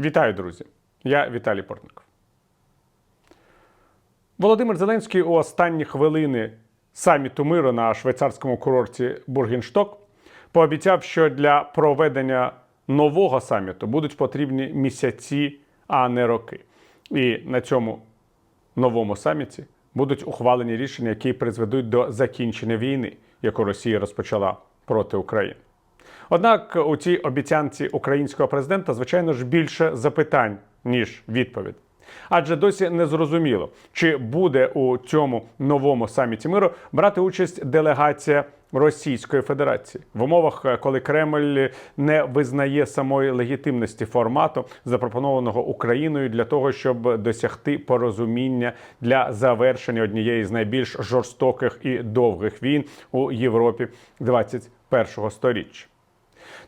Вітаю, друзі! Я Віталій Портников. Володимир Зеленський у останні хвилини саміту миру на швейцарському курорті Бургеншток пообіцяв, що для проведення нового саміту будуть потрібні місяці, а не роки. І на цьому новому саміті будуть ухвалені рішення, які призведуть до закінчення війни, яку Росія розпочала проти України. Однак у цій обіцянці українського президента, звичайно ж, більше запитань, ніж відповідь. Адже досі не зрозуміло, чи буде у цьому новому саміті миру брати участь делегація Російської Федерації в умовах, е, коли Кремль не визнає самої легітимності формату, запропонованого Україною для того, щоб досягти порозуміння для завершення однієї з найбільш жорстоких і довгих війн у Європі 21-го сторіччя.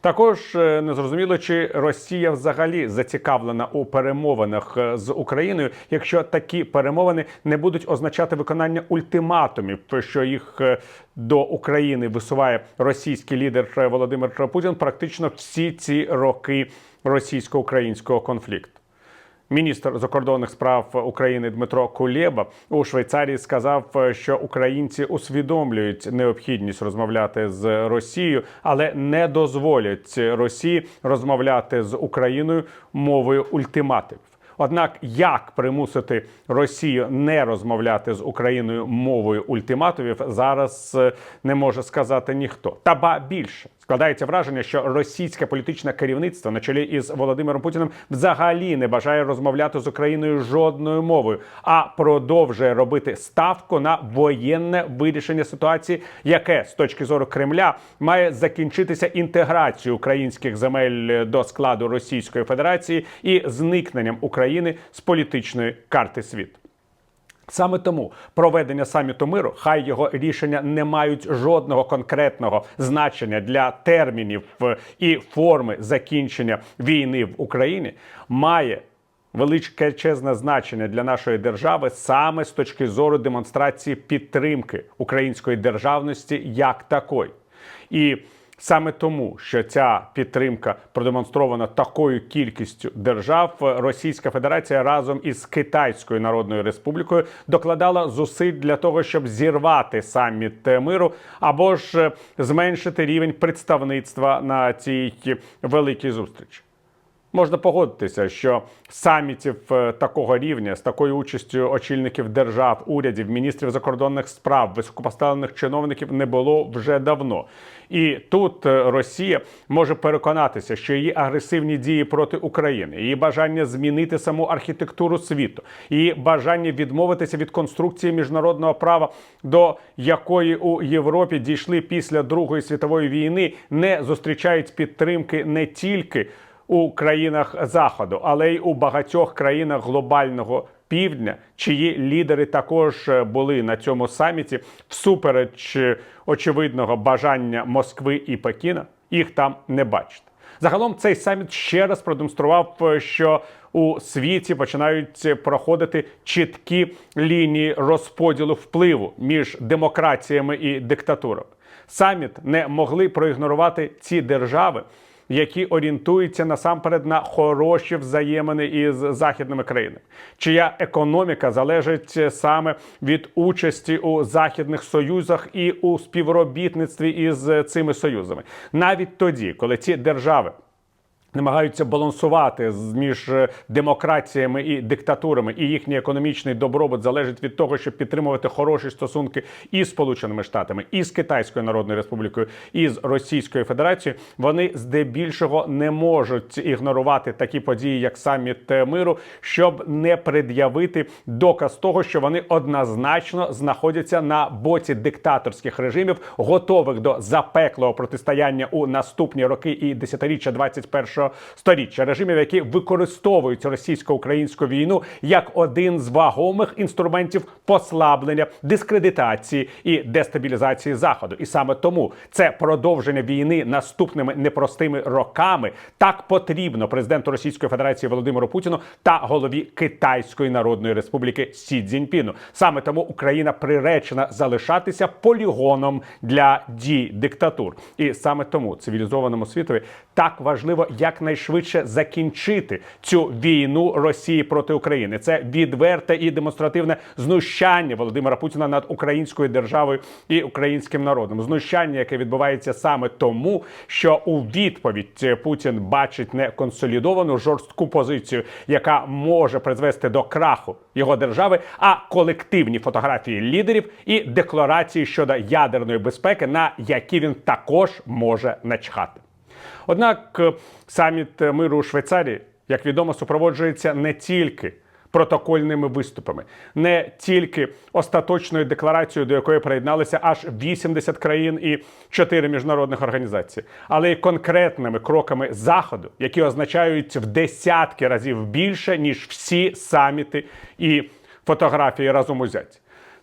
Також е, незрозуміло, чи Росія взагалі зацікавлена у перемовинах е, з Україною, якщо такі перемовини не будуть означати виконання ультиматумів, що їх е, до України висуває російський лідер Володимир Путін практично всі ці роки російсько-українського конфлікту. Міністр закордонних справ України Дмитро Кулєба у Швейцарії сказав, що українці усвідомлюють необхідність розмовляти з Росією, але не дозволять Росії розмовляти з Україною мовою ультимативів. Однак, як примусити Росію не розмовляти з Україною мовою ультиматумів, зараз е, не може сказати ніхто. Та ба більше складається враження, що російське політичне керівництво на чолі із Володимиром Путіним взагалі не бажає розмовляти з Україною жодною мовою, а продовжує робити ставку на воєнне вирішення ситуації, яке з точки зору Кремля має закінчитися інтеграцією українських земель до складу Російської Федерації і зникненням України з політичної карти світу. Саме тому проведення саміту миру, хай його рішення не мають жодного конкретного значення для термінів і форми закінчення війни в Україні, має величезне значення для нашої держави саме з точки зору демонстрації підтримки української державності як такої. І Саме тому, що ця підтримка продемонстрована такою кількістю держав, Російська Федерація разом із Китайською Народною Республікою докладала зусиль для того, щоб зірвати саміт миру або ж зменшити рівень представництва на цій великій зустрічі. Можна погодитися, що самітів е, такого рівня з такою участю очільників держав, урядів, міністрів закордонних справ, високопоставлених чиновників не було вже давно. І тут е, Росія може переконатися, що її агресивні дії проти України, її бажання змінити саму архітектуру світу, її бажання відмовитися від конструкції міжнародного права, до якої у Європі дійшли після Другої світової війни, не зустрічають підтримки не тільки у країнах заходу, але й у багатьох країнах глобального півдня, чиї лідери також е, були на цьому саміті, всупереч е, очевидного бажання Москви і Пекіна, їх там не бачити. Загалом цей саміт ще раз продемонстрував, е, що у світі починають проходити чіткі лінії розподілу впливу між демократіями і диктатурами. Саміт не могли проігнорувати ці держави які орієнтуються насамперед на хороші взаємини із західними країнами, чия економіка залежить саме від участі у західних союзах і у співробітництві із цими союзами, навіть тоді, коли ці держави намагаються балансувати між е, демократіями і диктатурами, і їхній економічний добробут залежить від того, щоб підтримувати хороші стосунки із Сполученими Штатами, і з Китайською Народною Республікою, і з Російською Федерацією. Вони здебільшого не можуть ігнорувати такі події, як саміт миру, щоб не пред'явити доказ того, що вони однозначно знаходяться на боці диктаторських режимів, готових до запеклого протистояння у наступні роки і десятиріччя 21 сторіччя режимів, які використовують російсько-українську війну як один з вагомих інструментів послаблення, дискредитації і дестабілізації заходу. І саме тому це продовження війни наступними непростими роками так потрібно президенту Російської Федерації Володимиру Путіну та голові Китайської Народної Республіки Сі Цзіньпіну. Саме тому Україна приречена залишатися полігоном для дій диктатур, і саме тому цивілізованому світові так важливо, якнайшвидше закінчити цю війну Росії проти України. Це відверте і демонстративне знущання Володимира Путіна над українською державою і українським народом. Знущання, яке відбувається саме тому, що у відповідь Путін бачить не консолідовану жорстку позицію, яка може призвести до краху його держави, а колективні фотографії лідерів і декларації щодо ядерної безпеки, на які він також може начхати. Однак е, саміт миру у Швейцарії, як відомо, супроводжується не тільки протокольними виступами, не тільки остаточною декларацією, до якої приєдналися аж 80 країн і 4 міжнародних організації, але й конкретними кроками заходу, які означають в десятки разів більше ніж всі саміти і фотографії разом узяті.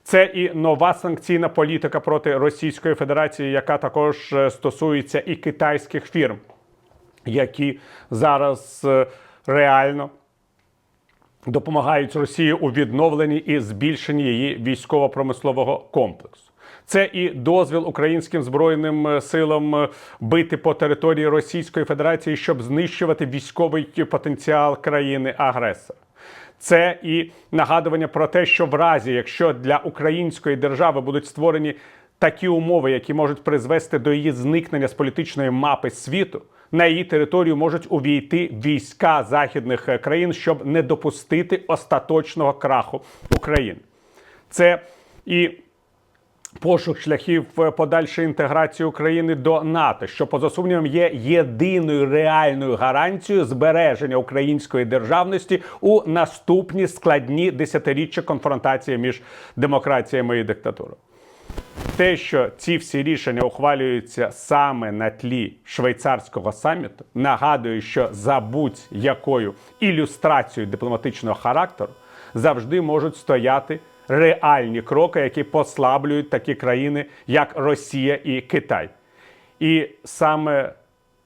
Це і нова санкційна політика проти Російської Федерації, яка також е, стосується і китайських фірм, які зараз е, реально допомагають Росії у відновленні і збільшенні її військово-промислового комплексу. Це і дозвіл українським збройним е, силам бити по території Російської Федерації, щоб знищувати військовий потенціал країни-агресора. Це і нагадування про те, що в разі, якщо для української держави будуть створені такі умови, які можуть призвести до її зникнення з політичної мапи світу, на її територію можуть увійти війська західних е, країн, щоб не допустити остаточного краху України. Це і пошук шляхів е, подальшої інтеграції України до НАТО, що поза сумнівом є єдиною реальною гарантією збереження української державності у наступні складні десятиріччя конфронтації між демократіями і диктатурою. Те, що ці всі рішення ухвалюються саме на тлі швейцарського саміту, нагадує, що за будь-якою ілюстрацією дипломатичного характеру завжди можуть стояти реальні кроки, які послаблюють такі країни, як Росія і Китай. І саме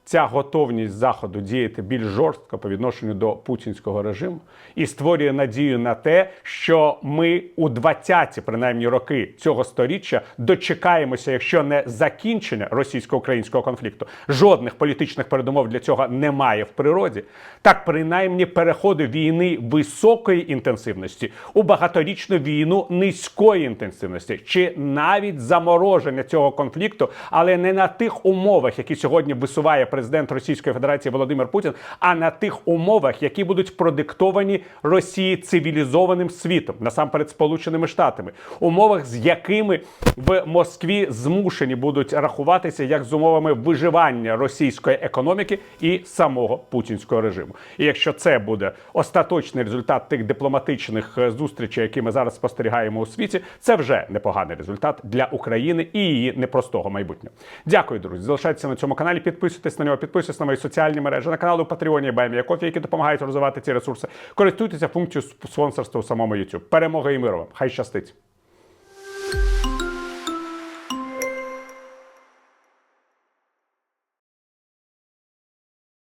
ця готовність заходу діяти більш жорстко по відношенню до путінського режиму і створює надію на те, що ми у 20-ті, принаймні роки цього сторіччя дочекаємося, якщо не закінчення російсько-українського конфлікту, жодних політичних передумов для цього немає в природі. Так, принаймні, переходу війни високої інтенсивності у багаторічну війну низької інтенсивності, чи навіть замороження цього конфлікту, але не на тих умовах, які сьогодні висуває президент Російської Федерації Володимир Путін, а на тих умовах, які будуть продиктовані Росії цивілізованим світом, насамперед Сполученими Штатами, умовах, з якими в Москві змушені будуть рахуватися як з умовами виживання російської економіки і самого путінського режиму. І якщо це буде остаточний результат тих дипломатичних е, зустрічей, які ми зараз спостерігаємо у світі, це вже непоганий результат для України і її непростого майбутнього. Дякую, друзі. Залишайтеся на цьому каналі. Підписуйтесь на нього, підписуйтесь на мої соціальні мережі, на канали у Патреоні Баймія Кофі, які допомагають розвивати ці ресурси. Користуйтеся функцією спонсорства у самому YouTube. Перемога і миру вам. Хай щастить!